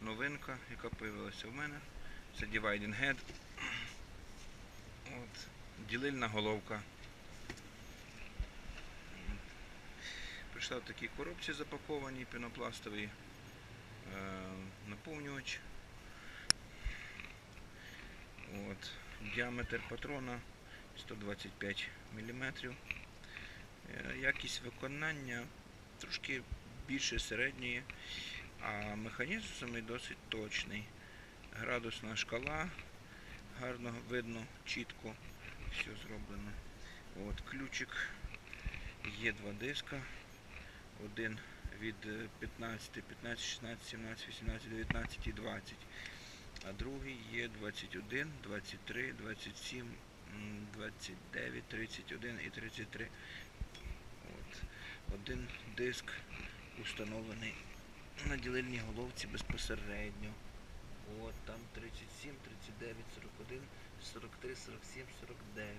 новинка, яка з'явилася в мене. Це Dividing Head. От, ділильна головка. Прийшла в такій коробці запакованій пінопластовий е, наповнювач. От. Діаметр патрона 125 мм. Е, Якість виконання трошки більше середньої, а механізм самий досить точний. Градусна шкала, гарно видно, чітко все зроблено. От, ключик, є два диска. Один від е, 15, 15, 16, 17, 18, 19 і 20. А другий є 21, 23, 27, 29, 31 і 33. От. Один диск установлений на ділильній головці безпосередньо. От там 37, 39, 41, 43, 47, 49.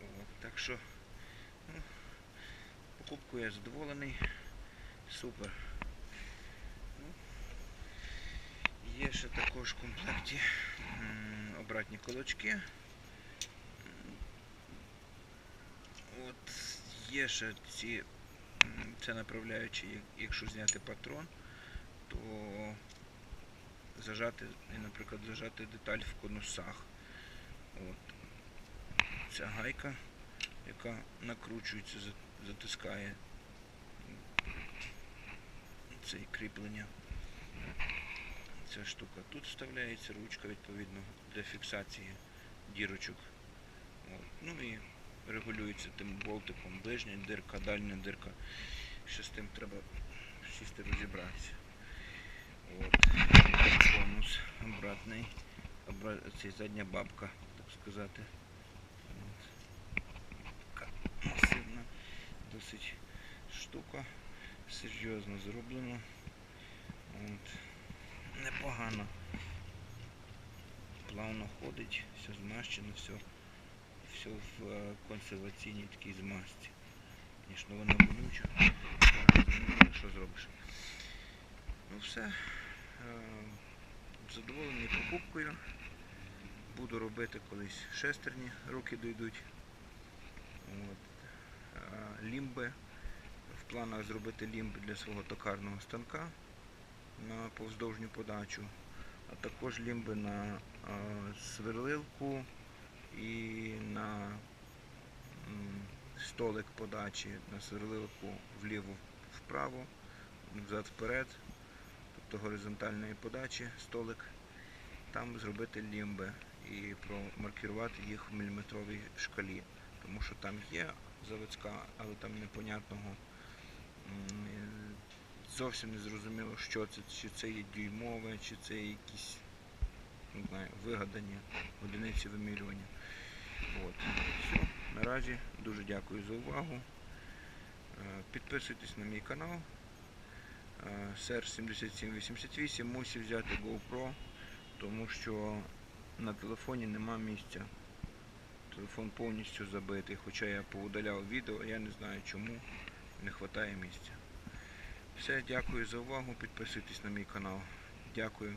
От, так що ну, покупкою я задоволений. Супер. Ну, є ще також в комплекті обратні колочки. От є ще ці, це направляючі, як- якщо зняти патрон, то зажати, наприклад, зажати деталь в конусах. От. Ця гайка, яка накручується, затискає це кріплення. Ця штука тут вставляється, ручка відповідно для фіксації дірочок. От. Ну і регулюється тим болтиком ближня дирка, дальня дирка. Ще з тим треба сісти розібратися. От. Конус обратний. Обра... Задня бабка, так сказати. Така масивна досить штука. Серйозно зроблено. От. Непогано. Плавно ходить, все змащено, все, все в е, консерваційній такій змазці. Звісно, вона болюча. Ну, Що зробиш? Ну все. Е, Задоволений покупкою. Буду робити колись шестерні, руки дійдуть. От. Е, Лімби. В планах зробити лімби для свого токарного станка на повздовжню подачу, а також лімби на сверлилку і на столик подачі, на сверлилку вліво-вправо, взад-вперед, тобто горизонтальної подачі столик, там зробити лімби і промаркувати їх в міліметровій шкалі, тому що там є заводська, але там непонятного зовсім не зрозуміло, що це, чи це є дюймове, чи це якісь не знаю, вигадані одиниці вимірювання. От. Все. Наразі дуже дякую за увагу. Е, Підписуйтесь на мій канал. Сер 7788 мусив взяти GoPro, тому що на телефоні нема місця. Телефон повністю забитий, хоча я поудаляв відео, я не знаю чому не вистачає місця. Все, дякую за увагу. Підписуйтесь на мій канал. Дякую.